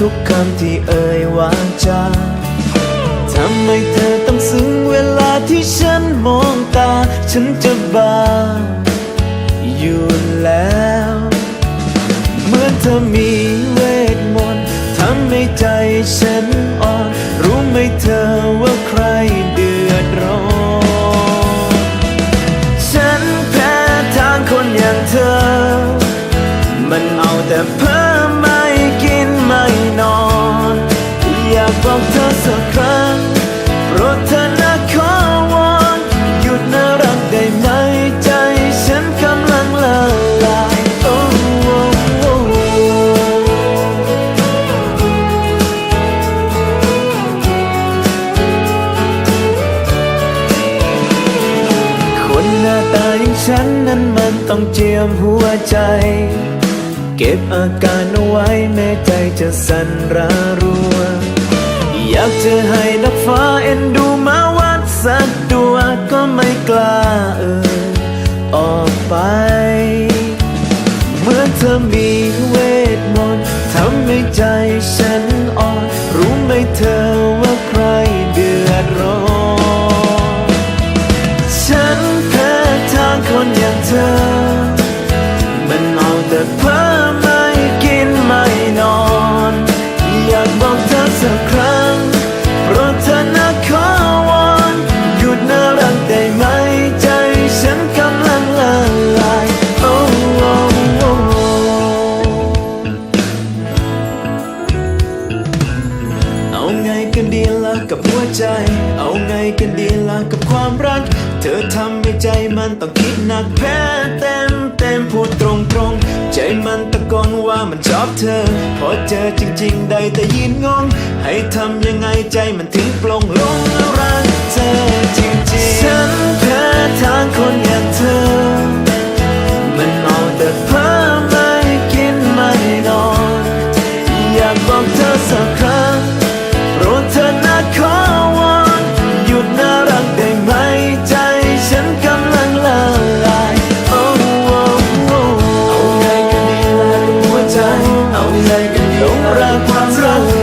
ทุกคำที่เอ่ยวาจาทำไมเธอต้องซึ้งเวลาที่ฉันมองตา ฉันจะบ้าอยู่แล้ว เหมือนเธอมีเวทมนต์ทำให้ใจฉันอ่อน รู้ไหมเธอว่าใครเดือดร้อน ฉันแพ้ทางคนอย่างเธอ มันเอาแต่เพ้อากบอกเธอสักครั้งโปรดเธอนะขอวอนหยุดน่ารักได้ไหมใจฉันกำลังละลายโอ้โอ้โอ้คนหน้าตาอย่างฉันนั้นมันต้องเจียมหัวใจเก็บอาการเอาไว้แม้ใจจะสั่นระรัว อยากจะให้นักฟ้าเอ็นดูมาวัดสักตัวก็ไม่กล้าเอ่ยออกไป เมื่อเธอมีเวทมนต์ทำให้ใจฉันอ่อน รู้ไหมเธอว่าใครเดือดร้อนฉันแพ้ทางคนอย่างเธอ มันเอาแต่เพ้อไม่กินไม่นอน อยากบอกเธอสักครั้ง กับหัวใจ เอาไงกันดีล่ะกับความรัก เธอทำให้ใจมันต้องคิดหนักแพ้เต็มเต็มพูดตรงตรงใจมันตะโกนว่ามันชอบเธอ พอเจอจริง ๆ ได้แต่ยืนงง ให้ทำยังไงใจมันถึงปลงล płacą